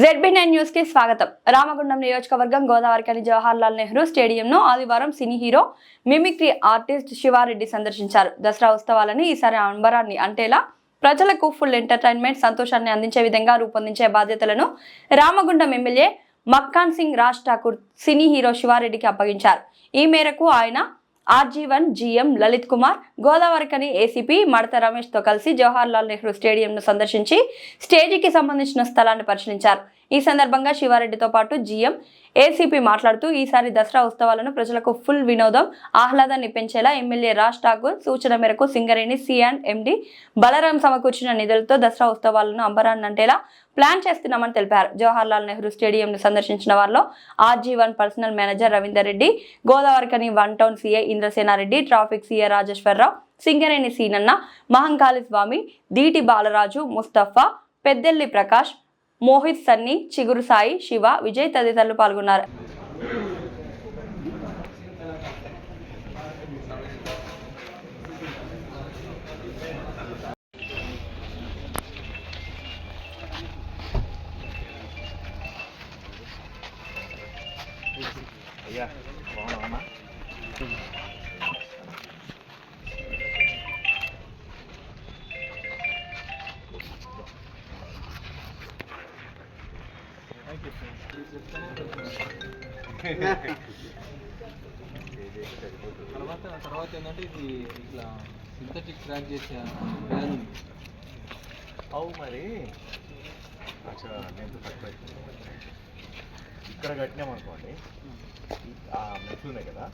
ZB nine న్యూస్కి స్వాగతం. రామగుండం నియోజకవర్గం గోదావరికని జవహర్ లాల్ నెహ్రూ స్టేడియంను ఆదివారం cine hero mimicry artist Siva Reddy సందర్శించారు. దసరా ఉత్సవాలని ఈసారి అంబరాన్ని అంటేలా ప్రజలకు ఫుల్ ఎంటర్టైన్మెంట్ సంతోషాన్ని అందించే విధంగా రూపొందించే బాధ్యతలను Ramagundam MLA Makkan Singh Raj Thakur cine hero శివారెడ్డికి అప్పగించారు. ఈ మేరకు ఆయన R G one GM Lalit Kumar Godavarikhani ACP Madata రమేష్తో కలిసి జవహర్ లాల్ నెహ్రూ స్టేడియంను సందర్శించి స్టేజీకి సంబంధించిన స్థలాన్ని పరిశీలించారు. ఈ సందర్భంగా శివారెడ్డితో పాటు జీఎం ఏసీపీ మాట్లాడుతూ ఈసారి దసరా ఉత్సవాలను ప్రజలకు ఫుల్ వినోదం ఆహ్లాదాన్ని పెంచేలా ఎమ్మెల్యే రాజ్ ఠాకూర్ సూచన మేరకు Singareni C and MD Balaram సమకూర్చిన నిధులతో దసరా ఉత్సవాలను అంబరాన్ని అంటేలా ప్లాన్ చేస్తున్నామని తెలిపారు. జవహర్ లాల్ నెహ్రూ స్టేడియంను సందర్శించిన వారిలో R G one personnel manager Ravinder Reddy Godavarikhani one town CA Indrasena Reddy traffic CA Rajeshwar Rao Singareni Seenanna Mahankali Swamy Deeti Balaraju Mustafa Peddelli Prakash Mohit సన్ని చిగురు సాయి శివ విజయ్ తదితరులు పాల్గొన్నారు. అయ్యా బాగున్నావమ్మా తర్వాత తర్వాత ఏంటంటే ఇది ఇట్లా సింథటిక్ ట్రాక్ చేసే ప్లాన్ ఉంది అవు మరి ఇక్కడ కట్టినామనుకోండి ఆ మెట్లు ఉన్నాయి కదా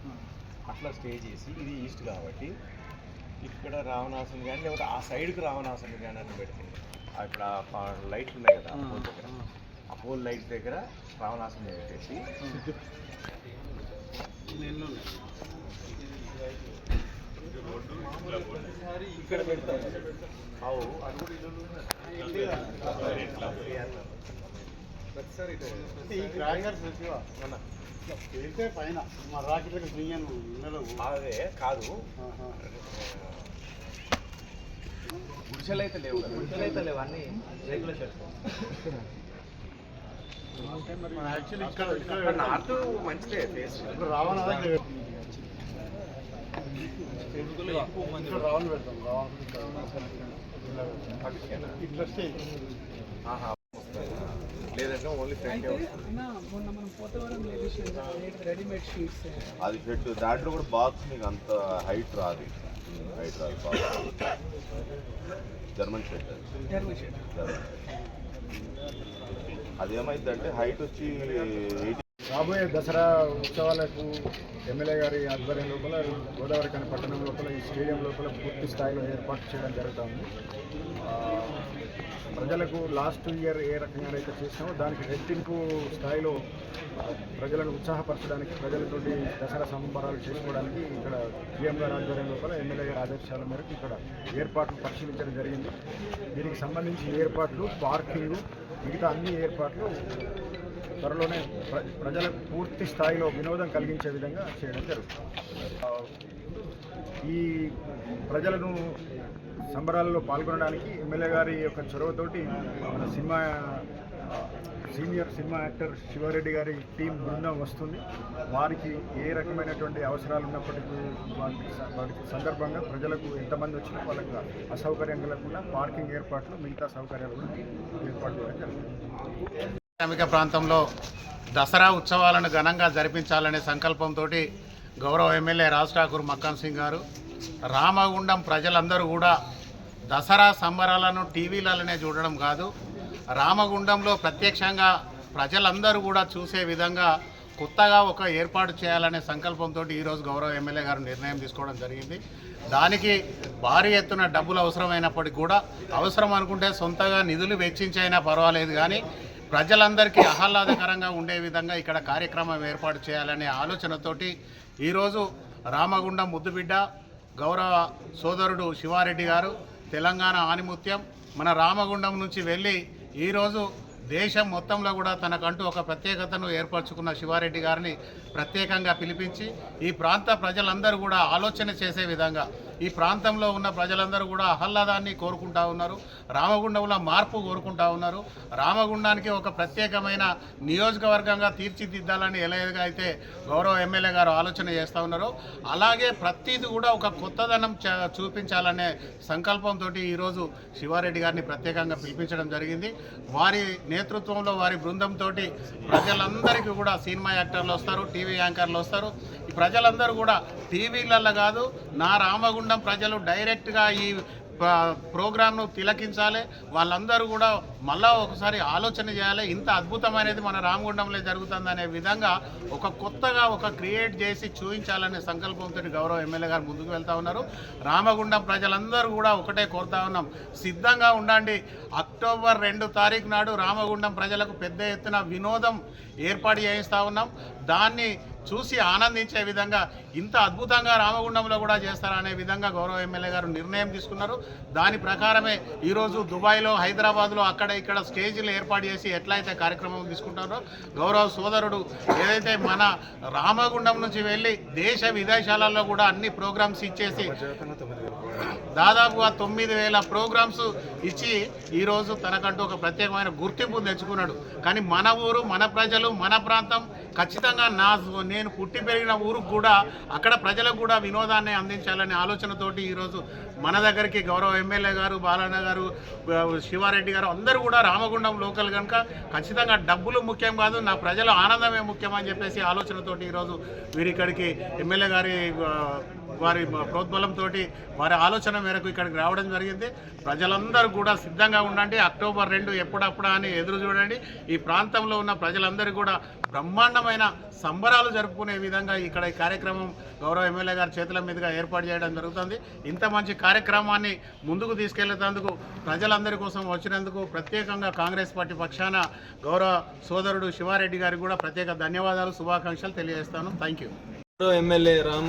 అట్లా స్టే చేసి ఇది ఈస్ట్ కాబట్టి ఇక్కడ రావణాసుని కానీ లేకపోతే ఆ సైడ్కి రావణాసుని కానీ అని పెడితే ఇప్పుడు ఆ లైట్లు ఉన్నాయి కదా పోల్ లైట్ దగ్గర రావణాసుని పెట్టేసి. ఇక్కడ పెడతాం అవు అది కూడా ఇల్లు ఈ క్రాకర్స్ శివ వెళ్తే పైన మా రాకెట్లకు అదే కాదు. గుడిసెలు అయితే లేవు గుడిసెలు అయితే లేవు అన్ని ఇక్కడ ఇక్కడ నార్త్ మంచిదే ఫేస్ రావణ రావణ పెడతాం రావణ లేదంటే ఓన్లీ ఫ్రంట్ రెడీమేడ్ షీట్స్ అది షెడ్ దాంట్లో కూడా బాక్స్ మీకు అంత హైట్ రాదు. హైట్ రాదు బాక్స్ జర్మన్ అది జర్మన్ జర్మన్ అదేమైందంటే హైట్ వచ్చి రాబోయే దసరా ఉత్సవాలకు ఎమ్మెల్యే గారి ఆధ్వర్యం లోపల గోదావరి కానీ పట్టణం లోపల ఈ స్టేడియం లోపల పూర్తి స్థాయిలో ఏర్పాటు చేయడం జరుగుతుంది. ప్రజలకు లాస్ట్ ఇయర్ ఏ రకంగా అయితే చేసినామో దానికి రెట్టింపు స్థాయిలో ప్రజలను ఉత్సాహపరచడానికి ప్రజలతోటి దసరా సంబరాలు చేసుకోవడానికి ఇక్కడ సీఎం గారి ఆధ్వర్యం లోపల ఎమ్మెల్యే గారి ఆదేశాల మేరకు ఇక్కడ ఏర్పాట్లు పరిశీలించడం జరిగింది. దీనికి సంబంధించి ఏర్పాట్లు పార్కింగ్ మిగతా అన్ని ఏర్పాట్లు త్వరలోనే ప్ర ప్రజలకు పూర్తి స్థాయిలో వినోదం కలిగించే విధంగా చేయడం జరుగుతుంది. ఈ ప్రజలను సంబరాలలో పాల్గొనడానికి ఎమ్మెల్యే గారి యొక్క చొరవతోటి మన cinema senior cinema actor Siva Reddy గారి టీం బృందం వస్తుంది. వారికి ఏ రకమైనటువంటి అవసరాలు ఉన్నప్పటికీ వారికి వారికి సందర్భంగా ప్రజలకు ఎంతమంది వచ్చినా వాళ్ళకి అసౌకర్యం కలగకుండా పార్కింగ్ ఏర్పాట్లు మిగతా సౌకర్యాలు కూడా ఏర్పాటు చేయడం జరుగుతుంది. ప్రాంతంలో దసరా ఉత్సవాలను ఘనంగా జరిపించాలనే సంకల్పంతో గౌరవ ఎమ్మెల్యే రాజ్ ఠాకూర్ మక్కాన్ సింగ్ గారు రామగుండం ప్రజలందరూ కూడా దసరా సంబరాలను టీవీలలోనే చూడడం కాదు రామగుండంలో ప్రత్యక్షంగా ప్రజలందరూ కూడా చూసే విధంగా కొత్తగా ఒక ఏర్పాటు చేయాలనే సంకల్పంతో ఈరోజు గౌరవ ఎమ్మెల్యే గారు నిర్ణయం తీసుకోవడం జరిగింది. దానికి భారీ ఎత్తున డబ్బులు అవసరమైనప్పటికీ కూడా అవసరం అనుకుంటే సొంతగా నిధులు వెచ్చించైనా పర్వాలేదు కానీ ప్రజలందరికీ ఆహ్లాదకరంగా ఉండే విధంగా ఇక్కడ కార్యక్రమం ఏర్పాటు చేయాలనే ఆలోచనతోటి ఈరోజు రామగుండం ముద్దుబిడ్డ గౌరవ సోదరుడు శివారెడ్డి గారు తెలంగాణ ఆనిముత్యం మన రామగుండం నుంచి వెళ్ళి ఈరోజు దేశం మొత్తంలో కూడా తనకంటూ ఒక ప్రత్యేకతను ఏర్పరచుకున్న శివారెడ్డి గారిని ప్రత్యేకంగా పిలిపించి ఈ ప్రాంత ప్రజలందరూ కూడా ఆలోచన చేసే విధంగా ఈ ప్రాంతంలో ఉన్న ప్రజలందరూ కూడా ఆహ్లాదాన్ని కోరుకుంటా ఉన్నారు రామగుండంలో మార్పు కోరుకుంటా ఉన్నారు. రామగుండానికి ఒక ప్రత్యేకమైన నియోజకవర్గంగా తీర్చిదిద్దాలని ఎలాగైతే అయితే గౌరవ ఎమ్మెల్యే గారు ఆలోచన చేస్తూ ఉన్నారో. అలాగే ప్రతిది కూడా ఒక కొత్తదనం చ- చూపించాలనే సంకల్పంతో ఈరోజు శివారెడ్డి గారిని ప్రత్యేకంగా పిలిపించడం జరిగింది. వారి నేతృత్వంలో వారి బృందంతో ప్రజలందరికీ కూడా సినిమా యాక్టర్లు వస్తారు టీవీ యాంకర్లు వస్తారు. ప్రజలందరూ కూడా టీవీలలో కాదు నా రామగుండం ప్రజలు డైరెక్ట్గా ఈ ప్రోగ్రామ్ను తిలకించాలి. వాళ్ళందరూ కూడా మళ్ళా ఒకసారి ఆలోచన చేయాలి. ఇంత అద్భుతమైనది మన రామగుండంలో జరుగుతుందనే విధంగా ఒక కొత్తగా ఒక క్రియేట్ చేసి చూపించాలనే సంకల్పంతో గౌరవ ఎమ్మెల్యే గారు ముందుకు వెళ్తా ఉన్నారు. రామగుండం ప్రజలందరూ కూడా ఒకటే కోరుతా ఉన్నాం. సిద్ధంగా ఉండండి. అక్టోబర్ రెండు తారీఖు నాడు రామగుండం ప్రజలకు పెద్ద ఎత్తున వినోదం ఏర్పాటు చేయిస్తా ఉన్నాం. దాన్ని చూసి ఆనందించే విధంగా ఇంత అద్భుతంగా రామగుండంలో కూడా చేస్తారనే విధంగా గౌరవ ఎమ్మెల్యే గారు నిర్ణయం తీసుకున్నారు. దాని ప్రకారమే ఈరోజు దుబాయ్లో హైదరాబాద్లో అక్కడ ఇక్కడ స్టేజీలు ఏర్పాటు చేసి ఎట్లయితే కార్యక్రమం తీసుకుంటారో గౌరవ సోదరుడు ఏదైతే మన రామగుండం నుంచి వెళ్ళి దేశ విదేశాలలో కూడా అన్ని ప్రోగ్రామ్స్ ఇచ్చేసి దాదాపుగా తొమ్మిది వేల ప్రోగ్రామ్స్ ఇచ్చి ఈరోజు తనకంటూ ఒక ప్రత్యేకమైన గుర్తింపు తెచ్చుకున్నాడు. కానీ మన ఊరు మన ప్రజలు మన ప్రాంతం ఖచ్చితంగా నా నేను పుట్టి పెరిగిన ఊరుకు కూడా అక్కడ ప్రజలకు కూడా వినోదాన్ని అందించాలనే ఆలోచనతోటి ఈరోజు మన దగ్గరికి గౌరవ ఎమ్మెల్యే గారు బాలన్న గారు శివారెడ్డి గారు అందరూ కూడా రామగుండం లోకల్ కనుక ఖచ్చితంగా డబ్బులు ముఖ్యం కాదు నా ప్రజల ఆనందమే ముఖ్యం అని చెప్పేసి ఆలోచనతోటి ఈరోజు వీరిక్కడికి ఎమ్మెల్యే గారి వారి ప్రోద్బలంతో వారి ఆలోచన మేరకు ఇక్కడికి రావడం జరిగింది. ప్రజలందరూ కూడా సిద్ధంగా ఉండండి. అక్టోబర్ రెండు ఎప్పుడప్పుడా అని ఎదురు చూడండి. ఈ ప్రాంతంలో ఉన్న ప్రజలందరూ కూడా బ్రహ్మాండమైన సంబరాలు జరుపుకునే విధంగా ఇక్కడ ఈ కార్యక్రమం గౌరవ ఎమ్మెల్యే గారి చేతుల మీదుగా ఏర్పాటు చేయడం జరుగుతుంది. ఇంత మంచి కార్యక్రమాన్ని ముందుకు తీసుకెళ్ళేందుకు ప్రజలందరి కోసం వచ్చినందుకు ప్రత్యేకంగా కాంగ్రెస్ పార్టీ పక్షాన గౌరవ సోదరుడు శివారెడ్డి గారికి కూడా ప్రత్యేక ధన్యవాదాలు శుభాకాంక్షలు తెలియజేస్తాను. Thank you MLA Ram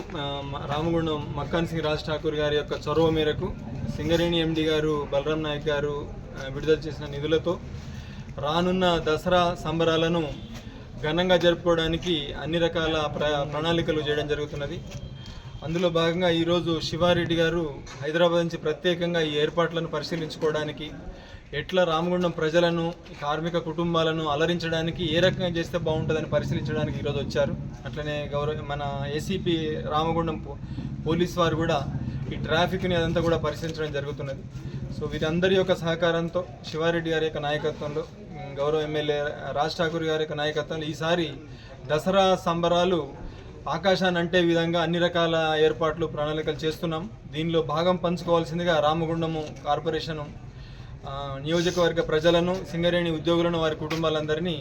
Ramagundam Makkan Singh Raj Thakur గారి యొక్క చొరవ మేరకు సింగరేణి ఎండి గారు బలరాం నాయక్ గారు విడుదల చేసిన నిధులతో రానున్న దసరా సంబరాలను ఘనంగా జరుపుకోవడానికి అన్ని రకాల ప్రణాళికలు చేయడం జరుగుతున్నది. అందులో భాగంగా ఈరోజు శివారెడ్డి గారు హైదరాబాద్ నుంచి ప్రత్యేకంగా ఈ ఏర్పాట్లను పరిశీలించుకోవడానికి ఎట్లా రామగుండం ప్రజలను కార్మిక కుటుంబాలను అలరించడానికి ఏ రకంగా చేస్తే బాగుంటుందని పరిశీలించడానికి ఈరోజు వచ్చారు. అట్లనే గౌరవ మన ఏసీపీ రామగుండం పో- పోలీస్ వారు కూడా ఈ ట్రాఫిక్ని అదంతా కూడా పరిశీలించడం జరుగుతున్నది. సో వీరందరి యొక్క సహకారంతో శివారెడ్డి గారి యొక్క నాయకత్వంలో గౌరవ ఎమ్మెల్యే రాజ్ ఠాకూర్ గారి యొక్క నాయకత్వంలో ఈసారి దసరా సంబరాలు ఆకాశాన్ని అంటే విధంగా అన్ని రకాల ఏర్పాట్లు ప్రణాళికలు చేస్తున్నాం. దీనిలో భాగం పంచుకోవాల్సిందిగా రామగుండము కార్పొరేషను నియోజకవర్గ ప్రజలను సింగరేణి ఉద్యోగులను వారి కుటుంబాలందరినీ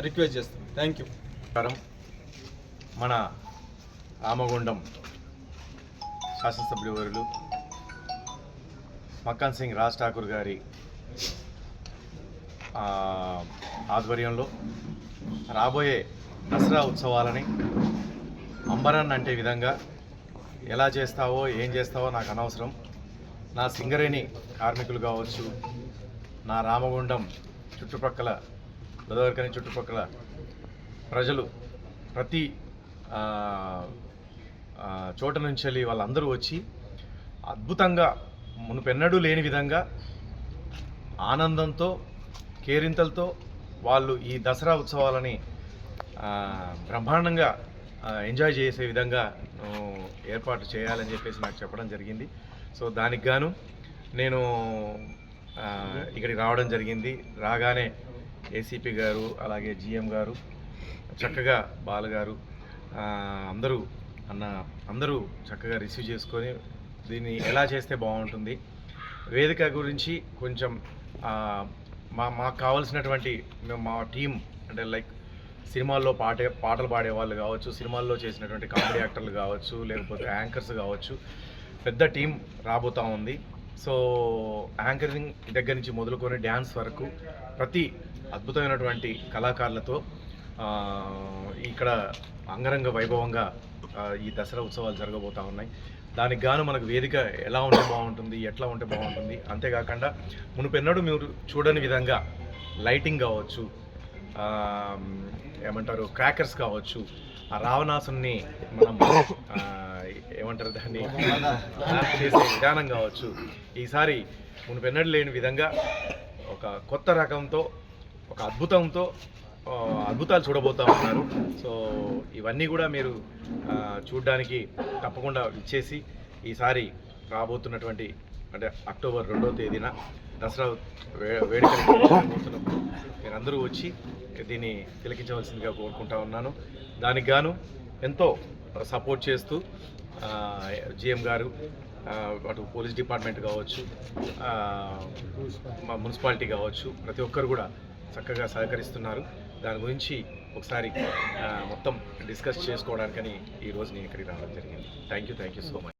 రిక్వెస్ట్ చేస్తాం థ్యాంక్ యూ మన రామగుండం శాసనసభ్యులు మక్కాన్ సింగ్ రాజ్ ఠాకూర్ గారి ఆధ్వర్యంలో రాబోయే దసరా ఉత్సవాలని అంబరన్ అంటే విధంగా ఎలా చేస్తావో ఏం చేస్తావో నాకు అనవసరం. నా సింగరేణి కార్మికులు కావచ్చు నా రామగుండం చుట్టుపక్కల గోదావరికని చుట్టుపక్కల ప్రజలు ప్రతి చోట నుంచి వెళ్ళి వాళ్ళందరూ వచ్చి అద్భుతంగా మునుపెన్నడూ లేని విధంగా ఆనందంతో కేరింతలతో వాళ్ళు ఈ దసరా ఉత్సవాలని బ్రహ్మాండంగా ఎంజాయ్ చేసే విధంగా ఏర్పాటు చేయాలని చెప్పేసి నాకు చెప్పడం జరిగింది. సో దానికి గాను నేను ఇక్కడికి రావడం జరిగింది. రాగానే ఏసీపీ గారు అలాగే జిఎం గారు చక్కగా బాలగారు ఆ, అందరూ అన్న అందరూ చక్కగా రిసీవ్ చేసుకొని దీన్ని ఎలా చేస్తే బాగుంటుంది? వేదిక గురించి కొంచెం మా మాకు కావాల్సినటువంటి మేము మా టీం అంటే లైక్ సినిమాల్లో పాటే పాటలు పాడే వాళ్ళు కావచ్చు సినిమాల్లో చేసినటువంటి కామెడీ యాక్టర్లు కావచ్చు లేకపోతే యాంకర్స్ కావచ్చు పెద్ద టీం రాబోతా ఉంది. సో యాంకరింగ్ దగ్గర నుంచి మొదలుకొని డ్యాన్స్ వరకు ప్రతి అద్భుతమైనటువంటి కళాకారులతో ఇక్కడ అంగరంగ వైభవంగా ఈ దసరా ఉత్సవాలు జరగబోతూ ఉన్నాయి. దానికి గాను మనకు వేదిక ఎలా ఉంటే బాగుంటుంది ఎట్లా ఉంటే బాగుంటుంది అంతేకాకుండా మునుపెన్నడూ మీరు చూడని విధంగా లైటింగ్ కావచ్చు ఏమంటారు క్రాకర్స్ కావచ్చు ఆ రావణాసుని మనం ఏమంటారు దాన్ని? చేసే విధానం కావచ్చు. ఈసారి మునుపెన్నడు లేని విధంగా ఒక కొత్త రకంతో ఒక అద్భుతంతో అద్భుతాలు చూడబోతా ఉన్నారు. సో ఇవన్నీ కూడా మీరు చూడ్డానికి తప్పకుండా ఇచ్చేసి ఈసారి రాబోతున్నటువంటి అంటే అక్టోబర్ రెండో తేదీన దసరా వే వేడుకలు మీరందరూ వచ్చి దీన్ని తిలకించవలసిందిగా కోరుకుంటా ఉన్నాను. దానికి గాను ఎంతో సపోర్ట్ చేస్తూ జిఎం గారు అటు పోలీస్ డిపార్ట్మెంట్ కావచ్చు మా మున్సిపాలిటీ కావచ్చు ప్రతి ఒక్కరు కూడా చక్కగా సహకరిస్తున్నారు. దాని గురించి ఒకసారి మొత్తం డిస్కస్ చేసుకోవడానికని ఈరోజు నేను ఇక్కడికి రావడం జరిగింది. Thank you thank you so much.